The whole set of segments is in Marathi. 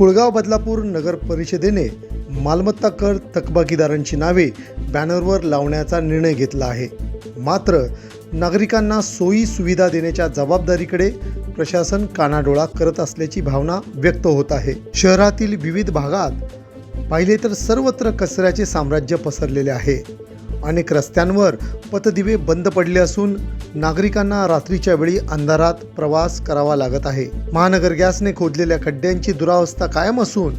कुळगाव बदलापूर नगर परिषदेने मालमत्ता कर थकबाकीदारांची नावे बॅनरवर लावण्याचा निर्णय घेतला आहे. मात्र नागरिकांना सोयी सुविधा देण्याच्या जबाबदारीकडे प्रशासन कानाडोळा करत असल्याची भावना व्यक्त होत आहे. शहरातील विविध भागात पाहिले तर सर्वत्र कचऱ्याचे साम्राज्य पसरलेले आहे. अनेक रस्त्यांवर पथदिवे बंद पडले असून नागरिकांना रात्रीच्या वेळी अंधारात प्रवास करावा लागत आहे. महानगर गॅसने खोदलेल्या खड्ड्यांची दुरावस्था कायम असून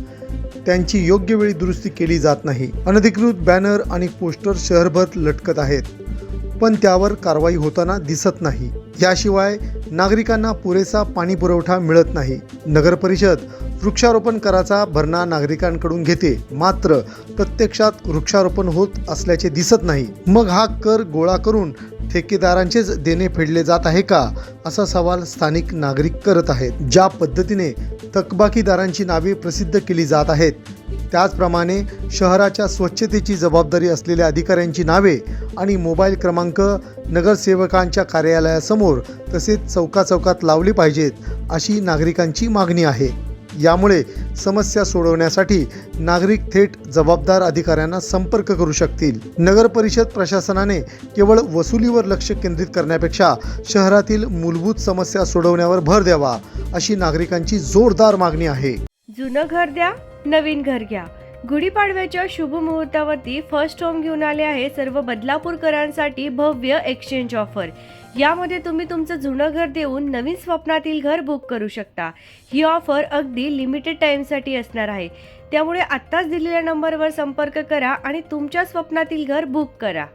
त्यांची योग्य वेळी दुरुस्ती केली जात नाही. अनधिकृत बॅनर आणि पोस्टर शहरभर लटकत आहेत. पण त्यावर कारवाई होताना दिसत नाही. याशिवाय नागरिकांना पुरेसा पाणी पुरवठा मिळत नाही. नगर परिषद वृक्षारोपण कराचा भरणा नागरिकांकडून घेते. मात्र प्रत्यक्षात वृक्षारोपण होत असल्याचे दिसत नाही. मग हा कर गोळा करून ठेकेदारांचेच देणे फेडले जात आहे का? असा सवाल स्थानिक नागरिक करत आहेत. ज्या पद्धतीने थकबाकीदारांची नावे प्रसिद्ध केली जात आहेत त्याचप्रमाणे शहराच्या स्वच्छतेची जबाबदारी असलेल्या अधिकाऱ्यांची नावे आणि मोबाईल क्रमांक नगरसेवकांच्या कार्यालयासमोर तसेच चौकाचौकात लावली पाहिजेत अशी नागरिकांची मागणी आहे. यामुळे समस्या सोडवण्यासाठी नागरिक थेट जबाबदार अधिकाऱ्यांना संपर्क करू शकतील. नगर परिषद प्रशासनाने केवळ वसुलीवर लक्ष केंद्रित करण्यापेक्षा शहरातील मूलभूत समस्या सोडवण्यावर भर द्यावा अशी नागरिकांची जोरदार मागणी आहे. जुनं घर द्या नवीन घर घ्या. गुढीपाडव्याच्या शुभ मुहूर्तावरती फर्स्ट होम घेऊन आले आहे सर्व बदलापूरकरांसाठी भव्य एक्सचेंज ऑफर यामध्ये तुम्ही तुमचं जुनं घर देऊन नवीन स्वप्नातील घर बुक करू शकता. ही ऑफर अगदी लिमिटेड टाईमसाठी असणार आहे. त्यामुळे आत्ताच दिलेल्या नंबरवर संपर्क करा आणि तुमच्या स्वप्नातील घर बुक करा.